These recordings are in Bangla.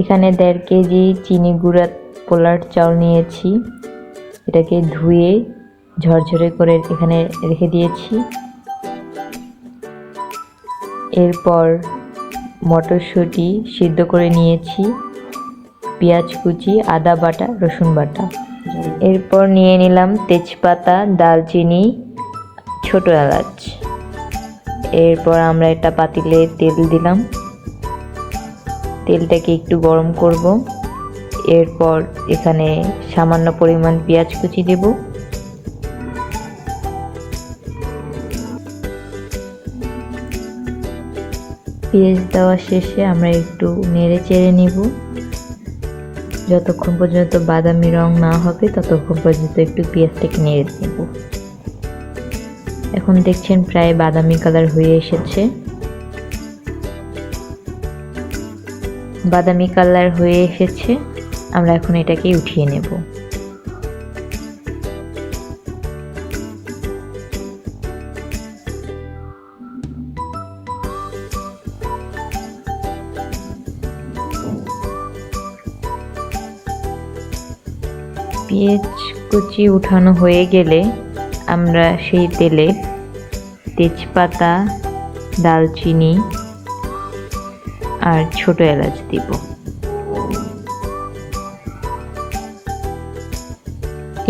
এখানে দেড় কেজি চিনি গুঁড়া পোলার চাল নিয়েছি। এটাকে ধুয়ে ঝরঝরে করে এখানে রেখে দিয়েছি। এরপর মটরশুঁটি সিদ্ধ করে নিয়েছি। পেঁয়াজ কুচি, আদা বাটা, রসুন বাটা। এরপর নিয়ে নিলাম তেজপাতা দালচিনি ছোট এলাচ। এরপর আমরা এটা পাতিলে তেল দিলাম। তেলটাকে একটু গরম করব। এরপর এখানে সামান্য পরিমাণ পেঁয়াজ কুচি দেব। পেঁয়াজ দেওয়া শেষে আমরা একটু নেড়ে চেড়ে নিব। যতক্ষণ পর্যন্ত বাদামি রং না হবে, ততক্ষণ পর্যন্ত একটু পেঁয়াজটাকে নেড়ে দেব। এখন দেখছেন প্রায় বাদামি কালার হয়ে এসেছে। বাদামি কালার হয়ে এসেছে, আমরা এখন এটাকে উঠিয়ে নেব। পেঁয়াজ কুচি উঠানো হয়ে গেলে আমরা সেই তেলে তেজপাতা, দালচিনি আর ছোট এলাচ দিব।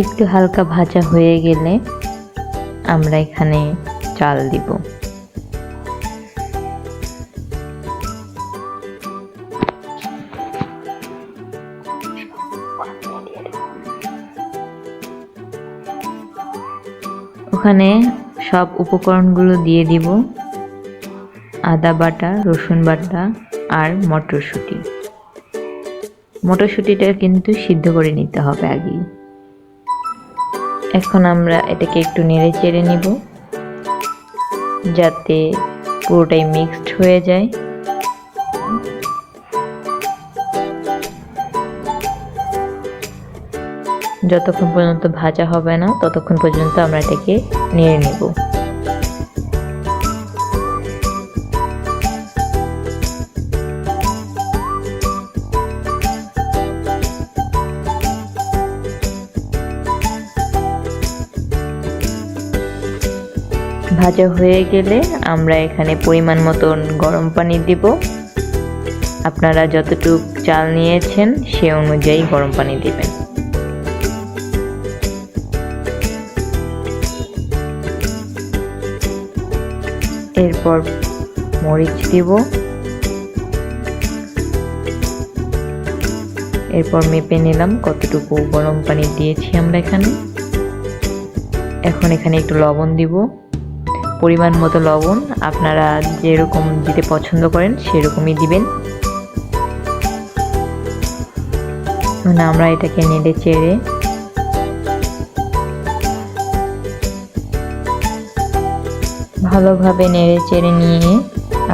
একটু হালকা ভাজা হয়ে গেলে আমরা এখানে চাল দিব। ওখানে সব উপকরণগুলো দিয়ে দিব। আদা বাটা, রসুন বাটা আর মটরশুঁটি। মটরশুঁটিটা কিন্তু সিদ্ধ করে নিতে হবে আগেই। এখন আমরা এটাকে একটু নেড়ে চেড়ে নিব, যাতে পুরোটাই মিক্সড হয়ে যায়। যতক্ষণ পর্যন্ত ভাজা হবে না, ততক্ষণ পর্যন্ত আমরা এটাকে নেড়ে নেব। ভাজা হয়ে গেলে আমরা এখানে পরিমাণ মতন গরম পানি দিব। আপনারা যতটুক চাল নিয়েছেন, সে অনুযায়ী গরম পানি দিবেন। এরপর মরিচ দিব। এরপর মেপে নিলাম কতটুকু গরম পানি দিয়েছি আমরা এখানে। এখন এখানে একটু লবণ দিব। পরিমাণ মতো লবণ আপনারা যেরকম দিতে পছন্দ করেন সেরকমই দিবেন। মানে আমরা এটাকে নেড়ে চেড়ে ভালোভাবে নেড়ে চেড়ে নিয়ে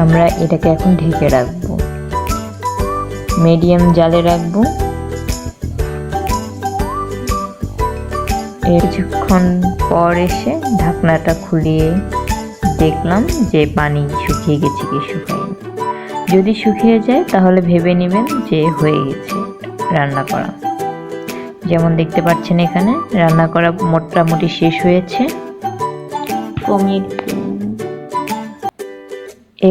আমরা এটাকে এখন ঢেকে রাখব। মিডিয়াম জালে রাখব। কিছুক্ষণ পর এসে ঢাকনাটা খুলিয়ে দেখলাম যে পানি শুকিয়ে গেছে কি শুকায়নি। যদি শুকিয়ে যায় তাহলে ভেবে নেবেন যে হয়ে গেছে রান্না করা। যেমন দেখতে পাচ্ছেন এখানে রান্না করা মোটামুটি শেষ হয়েছে। কমিয়ে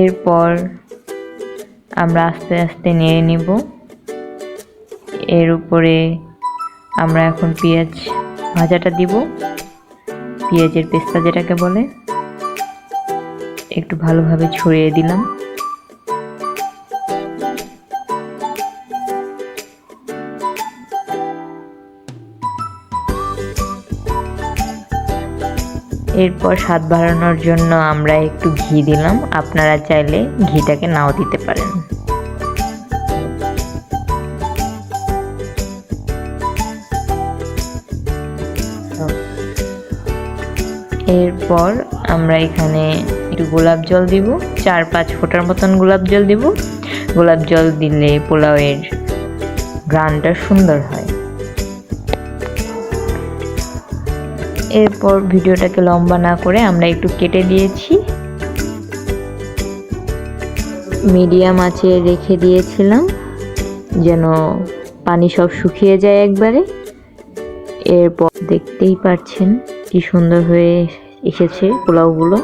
এরপর আমরা আস্তে আস্তে নেড়ে নিব। এর উপরে আমরা এখন পেঁয়াজ ভাজাটা দিব। পেঁয়াজের পেস্তা যেটাকে বলে। একটু ভালোভাবে ছড়িয়ে দিলাম। এরপর স্বাদ বাড়ানোর জন্য আমরা একটু ঘি দিলাম। আপনারা চাইলে ঘিটাকে নাও দিতে পারেন। এরপর আমরা এখানে একটু গোলাপ জল দিব, চার পাঁচ ফোঁটার মতন গোলাপ জল দিব। গোলাপ জল দিলে পোলাওয়ের গ্রানটা সুন্দর হয়। এরপর ভিডিওটাকে লম্বা না করে আমরা একটু কেটে দিয়েছি। মিডিয়াম আঁচে রেখে দিয়েছিলাম, যেন পানি সব শুকিয়ে যায় একবারে। এরপর দেখতেই পাচ্ছেন কি সুন্দর হয়ে এসেছে পোলাওগুলো।